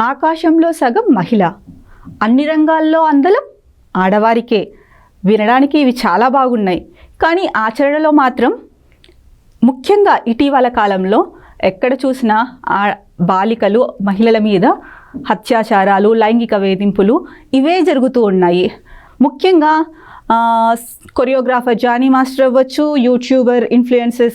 ఆకాశంలో సగం మహిళ. అన్ని రంగాల్లో అందలం ఆడవారికే. వినడానికి ఇవి చాలా బాగున్నాయి. కానీ ఆచరణలో మాత్రం ముఖ్యంగా ఇటీవల కాలంలో ఎక్కడ చూసినా ఆ బాలికలు మహిళల మీద అత్యాచారాలు లైంగిక వేధింపులు ఇవే జరుగుతూ ఉన్నాయి. ముఖ్యంగా కొరియోగ్రాఫర్ జానీ మాస్టర్ అవ్వచ్చు యూట్యూబర్ ఇన్ఫ్లుయెన్సెస్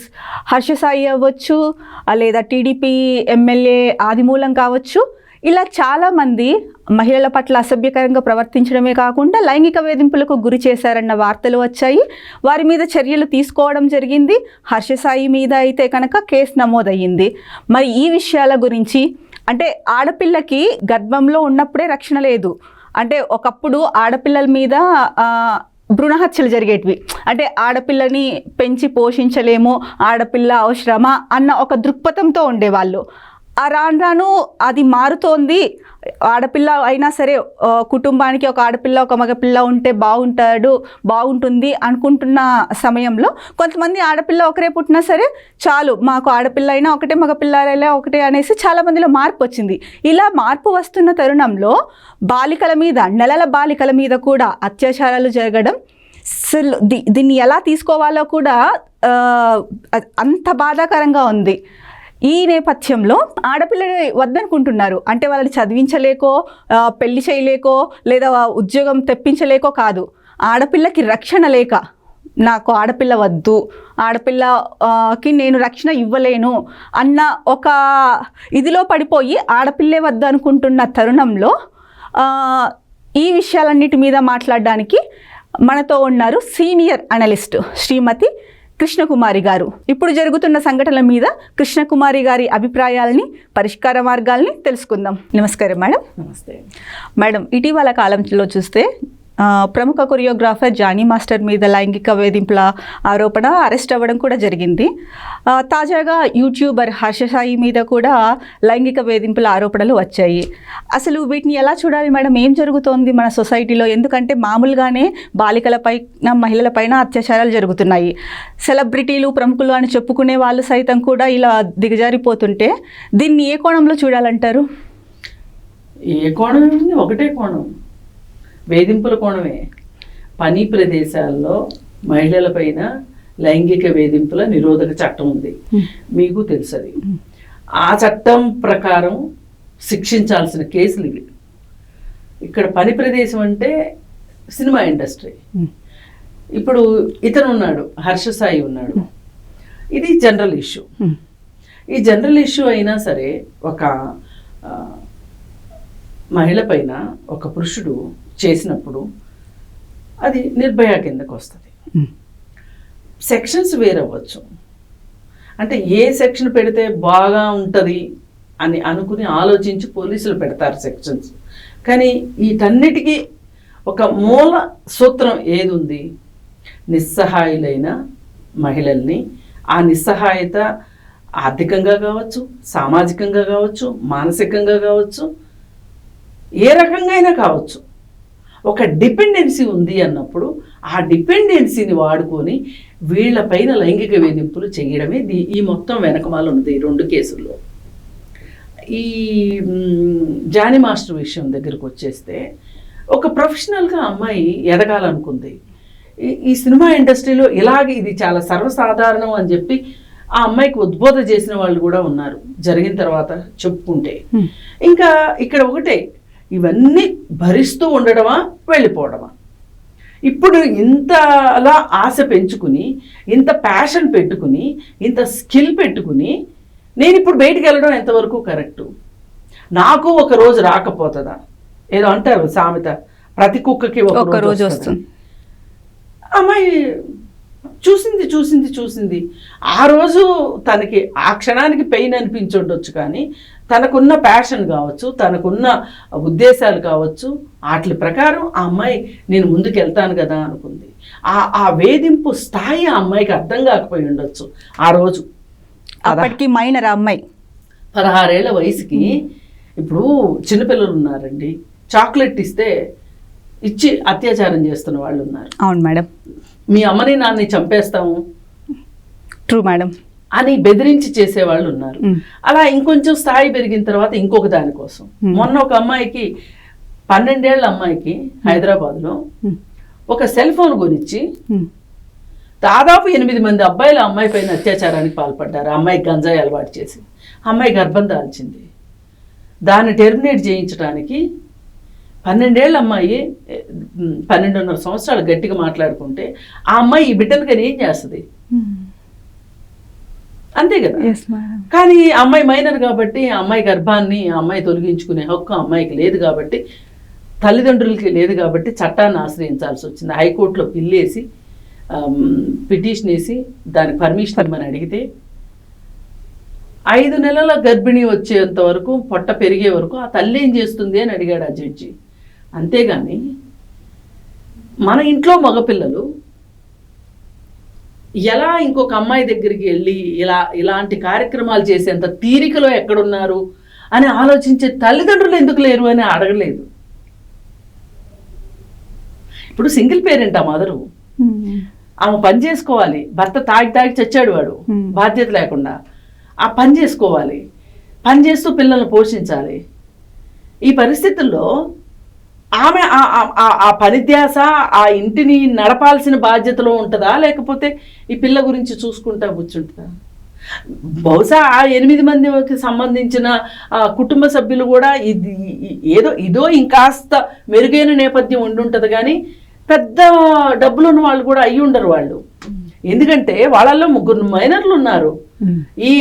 హర్ష సాయి అవ్వచ్చు లేదా టీడీపీ ఎమ్మెల్యే ఆదిమూలం కావచ్చు ఇలా చాలామంది మహిళల పట్ల అసభ్యకరంగా ప్రవర్తించడమే కాకుండా లైంగిక వేధింపులకు గురి చేశారన్న వార్తలు వచ్చాయి. వారి మీద చర్యలు తీసుకోవడం జరిగింది. హర్షసాయి మీద అయితే కనుక కేసు నమోదయ్యింది. మరి ఈ విషయాల గురించి అంటే ఆడపిల్లకి గర్భంలో ఉన్నప్పుడే రక్షణ లేదు. అంటే ఒకప్పుడు ఆడపిల్లల మీద ఆ, భ్రూణ హత్యలు జరిగేటివి. అంటే ఆడపిల్లని పెంచి పోషించలేము ఆడపిల్ల అవసరమా అన్న ఒక దృక్పథంతో ఉండేవాళ్ళు. రాను రాను అది మారుతోంది. ఆడపిల్ల అయినా సరే కుటుంబానికి ఒక ఆడపిల్ల ఒక మగపిల్ల ఉంటే బాగుంటాడు బాగుంటుంది అనుకుంటున్న సమయంలో కొంతమంది ఆడపిల్ల ఒకరే పుట్టినా సరే చాలు మాకు ఆడపిల్ల అయినా ఒకటే మగపిల్ల ఒకటే అనేసి చాలా మందిలో మార్పు వచ్చింది. ఇలా మార్పు వస్తున్న తరుణంలో బాలికల మీద నెలల బాలికల మీద కూడా అత్యాచారాలు జరగడం అసలు దీ- దీన్ని ఎలా తీసుకోవాలో కూడా అంత బాధాకరంగా ఉంది. ఈ నేపథ్యంలో ఆడపిల్లని వద్దనుకుంటున్నారు. అంటే వాళ్ళని చదివించలేకో పెళ్ళి చేయలేకో లేదా ఉద్యోగం తెప్పించలేకో కాదు. ఆడపిల్లకి రక్షణ లేక నాకు ఆడపిల్ల వద్దు ఆడపిల్లకి నేను రక్షణ ఇవ్వలేను అన్న ఒక ఇదిలో పడిపోయి ఆడపిల్లే వద్దు అనుకుంటున్న తరుణంలో ఈ విషయాలన్నిటి మీద మాట్లాడడానికి మనతో ఉన్నారు సీనియర్ అనలిస్ట్ శ్రీమతి కృష్ణకుమారి గారు. ఇప్పుడు జరుగుతున్న సంఘటనల మీద కృష్ణకుమారి గారి అభిప్రాయాలని పరిష్కార మార్గాల్ని తెలుసుకుందాం. నమస్కారం మేడం. నమస్తే. మేడం ఇటీవల కాలంలో చూస్తే ప్రముఖ కొరియోగ్రాఫర్ జానీ మాస్టర్ మీద లైంగిక వేధింపుల ఆరోపణ అరెస్ట్ అవ్వడం కూడా జరిగింది. తాజాగా యూట్యూబర్ హర్షసాయి మీద కూడా లైంగిక వేధింపుల ఆరోపణలు వచ్చాయి. అసలు వీటిని ఎలా చూడాలి మేడం? ఏం జరుగుతోంది మన సొసైటీలో? ఎందుకంటే మామూలుగానే బాలికలపై మహిళలపైన అత్యాచారాలు జరుగుతున్నాయి. సెలబ్రిటీలు ప్రముఖులు అని చెప్పుకునే వాళ్ళు సైతం కూడా ఇలా దిగజారిపోతుంటే దీన్ని ఏ కోణంలో చూడాలంటారు? ఏ కోణం? ఒకటే కోణం. వేధింపుల కోణమే. పని ప్రదేశాల్లో మహిళలపైన లైంగిక వేధింపుల నిరోధక చట్టం ఉంది. మీకు తెలుసు అది ఆ చట్టం ప్రకారం శిక్షించాల్సిన కేసులు ఇవి. ఇక్కడ పని ప్రదేశం అంటే సినిమా ఇండస్ట్రీ. ఇప్పుడు ఇతను ఉన్నాడు హర్ష సాయి ఉన్నాడు. ఇది జనరల్ ఇష్యూ. ఈ జనరల్ ఇష్యూ అయినా సరే ఒక మహిళ పైన ఒక పురుషుడు చేసినప్పుడు అది నిర్భయ కిందకు వస్తుంది. సెక్షన్స్ వేరవ్వచ్చు. అంటే ఏ సెక్షన్ పెడితే బాగా ఉంటుంది అని అనుకుని ఆలోచించి పోలీసులు పెడతారు సెక్షన్స్. కానీ వీటన్నిటికీ ఒక మూల సూత్రం ఏది ఉంది నిస్సహాయులైన మహిళల్ని ఆ నిస్సహాయత ఆర్థికంగా కావచ్చు సామాజికంగా కావచ్చు మానసికంగా కావచ్చు ఏ రకంగా అయినా కావచ్చు. ఒక డిపెండెన్సీ ఉంది అన్నప్పుడు ఆ డిపెండెన్సీని వాడుకొని వీళ్ళపైన లైంగిక వేధింపులు చేయడమే దీ- ఈ మొత్తం వెనకమాల ఉన్నది ఈ రెండు కేసుల్లో. ఈ జానీ మాస్టర్ విషయం దగ్గరకు వచ్చేస్తే ఒక ప్రొఫెషనల్గా అమ్మాయి ఎదగాలనుకుంది. ఈ సినిమా ఇండస్ట్రీలో ఇలాగే ఇది చాలా సర్వసాధారణం అని చెప్పి ఆ అమ్మాయికి ఉద్బోధ చేసిన వాళ్ళు కూడా ఉన్నారు. జరిగిన తర్వాత చెప్పుకుంటే. ఇంకా ఇక్కడ ఒకటే ఇవన్నీ భరిస్తూ ఉండడమా వెళ్ళిపోవడమా? ఇప్పుడు ఇంత అలా ఆశ పెంచుకుని ఇంత ప్యాషన్ పెట్టుకుని ఇంత స్కిల్ పెట్టుకుని నేను ఇప్పుడు బయటికి వెళ్ళడం ఎంతవరకు కరెక్టు? నాకు ఒక రోజు రాకపోతుందా? ఏదో అంటారు సామెత ప్రతి కుక్కకి ఒక రోజు. వస్తుంది. అమ్మాయి చూసింది చూసింది చూసింది. ఆ రోజు తనకి ఆ క్షణానికి పెయిన్ అనిపించుండొచ్చు కానీ తనకున్న ప్యాషన్ కావచ్చు తనకున్న ఉద్దేశాలు కావచ్చు వాటి ప్రకారం ఆ అమ్మాయి నేను ముందుకు వెళ్తాను కదా అనుకుంది. ఆ ఆ వేధింపు స్థాయి ఆ అమ్మాయికి అర్థం కాకపోయి ఉండొచ్చు ఆ రోజు. అప్పటికి మైనర్ అమ్మాయి. పదహారేళ్ళ వయసుకి ఇప్పుడు చిన్నపిల్లలు ఉన్నారండి. చాక్లెట్ ఇస్తే ఇచ్చి అత్యాచారం చేస్తున్న వాళ్ళు ఉన్నారు అవును మేడం. మీ అమ్మని నాన్ని చంపేస్తాము ట్రూ మేడం అని బెదిరించి చేసేవాళ్ళు ఉన్నారు ఉమ్. అలా ఇంకొంచెం స్థాయి పెరిగిన తర్వాత ఇంకొక దానికోసం Hmm. మొన్న ఒక అమ్మాయికి పన్నెండేళ్ళ అమ్మాయికి హైదరాబాద్లో ఉమ్. ఒక సెల్ ఫోన్ కొనిచ్చి ఉమ్. దాదాపు ఎనిమిది మంది అబ్బాయిలు అమ్మాయి పైన అత్యాచారానికి పాల్పడ్డారు ఆ అమ్మాయికి గంజాయి అలవాటు చేసి అమ్మాయి గర్భం దాల్చింది దాన్ని టెర్మినేట్ చేయించడానికి పన్నెండేళ్ళ అమ్మాయి పన్నెండున్నర సంవత్సరాలు గట్టిగా మాట్లాడుకుంటే ఆ అమ్మాయి ఈ బిడ్డను కానీ ఏం చేస్తుంది. అంతే కదా? కానీ అమ్మాయి మైనర్ కాబట్టి అమ్మాయి గర్భాన్ని అమ్మాయి తొలగించుకునే హక్కు అమ్మాయికి లేదు కాబట్టి తల్లిదండ్రులకి లేదు కాబట్టి చట్టాన్ని ఆశ్రయించాల్సి వచ్చింది. హైకోర్టులో పిల్లేసి పిటిషన్ వేసి దానికి పర్మిషన్ ఇవ్వమని అడిగితే ఐదు నెలల గర్భిణి వచ్చేంత వరకు పొట్ట పెరిగే వరకు ఆ తల్లి ఏం చేస్తుంది అని అడిగాడు ఆ జడ్జి. అంతేగాని మన ఇంట్లో మగపిల్లలు ఎలా ఇంకొక అమ్మాయి దగ్గరికి వెళ్ళి ఇలా ఇలాంటి కార్యక్రమాలు చేసేంత తీరికలో ఎక్కడున్నారు అని ఆలోచించే తల్లిదండ్రులు ఎందుకు లేరు అని అడగలేదు. ఇప్పుడు సింగిల్ పేరెంట్ ఆ మదరు. ఆమె పని చేసుకోవాలి. భర్త తాగి తాగి చచ్చాడు వాడు. బాధ్యత లేకుండా. ఆ పని చేసుకోవాలి. పని చేస్తూ పిల్లల్ని పోషించాలి. ఈ పరిస్థితుల్లో ఆమె ఆ- ఆ- ఆ- ఆ పనిధ్యాస ఆ ఇంటిని నడపాల్సిన బాధ్యతలో ఉంటుందా? లేకపోతే ఈ పిల్ల గురించి చూసుకుంటా కూర్చుంటుందా? బహుశా ఆ ఎనిమిది మందికి సంబంధించిన ఆ, కుటుంబ సభ్యులు కూడా ఇది ఏదో ఇదో ఇంకాస్త మెరుగైన నేపథ్యం ఉండుంటది కానీ పెద్ద డబ్బులు ఉన్న వాళ్ళు కూడా అయ్యి ఉండరు వాళ్ళు. ఎందుకంటే వాళ్ళల్లో ముగ్గురు మైనర్లు ఉన్నారు. ఈ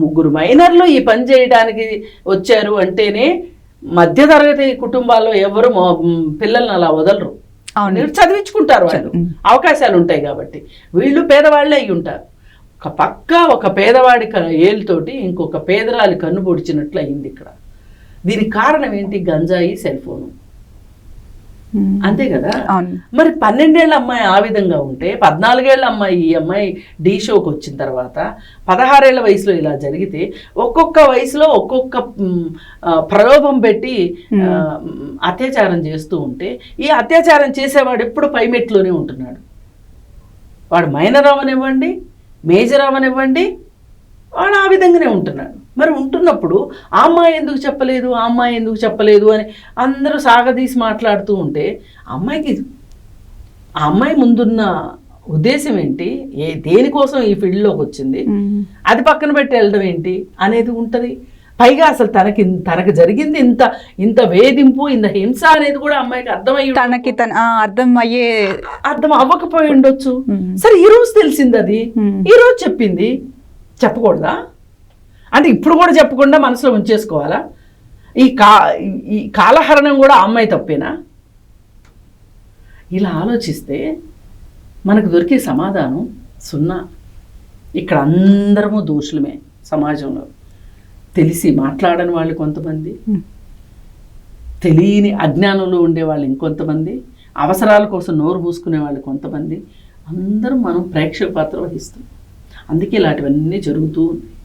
ముగ్గురు మైనర్లు ఈ పని చేయడానికి వచ్చారు అంటేనే మధ్యతరగతి కుటుంబాల్లో ఎవరు పిల్లల్ని అలా వదలరు. చదివించుకుంటారు వాళ్ళు. అవకాశాలు ఉంటాయి కాబట్టి. వీళ్ళు పేదవాళ్ళే అయి ఉంటారు. ఒక పక్క ఒక పేదవాడి ఏలుతోటి ఇంకొక పేదరాలి కన్ను పొడిచినట్లు అయింది ఇక్కడ. దీనికి కారణం ఏంటి? గంజాయి సెల్ ఫోను. అంతే కదా? మరి పన్నెండేళ్ళ అమ్మాయి ఆ విధంగా ఉంటే పద్నాలుగేళ్ళ అమ్మాయి ఈ అమ్మాయి డీ షోకి వచ్చిన తర్వాత పదహారేళ్ళ వయసులో ఇలా జరిగితే ఒక్కొక్క వయసులో ఒక్కొక్క ప్రలోభం పెట్టి అత్యాచారం చేస్తూ ఉంటే ఈ అత్యాచారం చేసేవాడు ఎప్పుడు పైమెట్లోనే ఉంటున్నాడు. వాడు మైనర్ అవనివ్వండి మేజర్ అవనివ్వండి వాడు ఆ విధంగానే ఉంటున్నాడు. మరి ఉంటున్నప్పుడు ఆ అమ్మాయి ఎందుకు చెప్పలేదు? ఆ అమ్మాయి ఎందుకు చెప్పలేదు? అని అందరూ సాగదీసి మాట్లాడుతూ ఉంటే అమ్మాయికి ఆ అమ్మాయి ముందున్న ఉద్దేశం ఏంటి? ఏ దేనికోసం ఈ ఫీల్డ్లోకి వచ్చింది. అది పక్కన పెట్టి వెళ్ళడం ఏంటి అనేది ఉంటుంది. పైగా అసలు తనకి తనకు జరిగింది ఇంత ఇంత వేధింపు ఇంత హింస అనేది కూడా అమ్మాయికి అర్థమై ఉండ- తనకి తన అర్థం అయ్యే అర్థం అవ్వకపోయి ఉండొచ్చు. సరే ఈ రోజు తెలిసింది అది. ఈ రోజు చెప్పింది. చెప్పకూడదా? అంటే ఇప్పుడు కూడా చెప్పకుండా మనసులో ఉంచేసుకోవాలా? ఈ కా ఈ- కాలహరణం కూడా అమ్మాయి తప్పేనా? ఇలా ఆలోచిస్తే మనకు దొరికే సమాధానం సున్నా. ఇక్కడ అందరము దోషులమే సమాజంలో. తెలిసి మాట్లాడని వాళ్ళు కొంతమంది. తెలియని అజ్ఞానంలో ఉండే వాళ్ళు ఇంకొంతమంది. అవసరాల కోసం నోరు పూసుకునే వాళ్ళు కొంతమంది. అందరం మనం ప్రేక్షక పాత్ర వహిస్తాం అందుకే ఇలాంటివన్నీ జరుగుతూ ఉన్నాయి.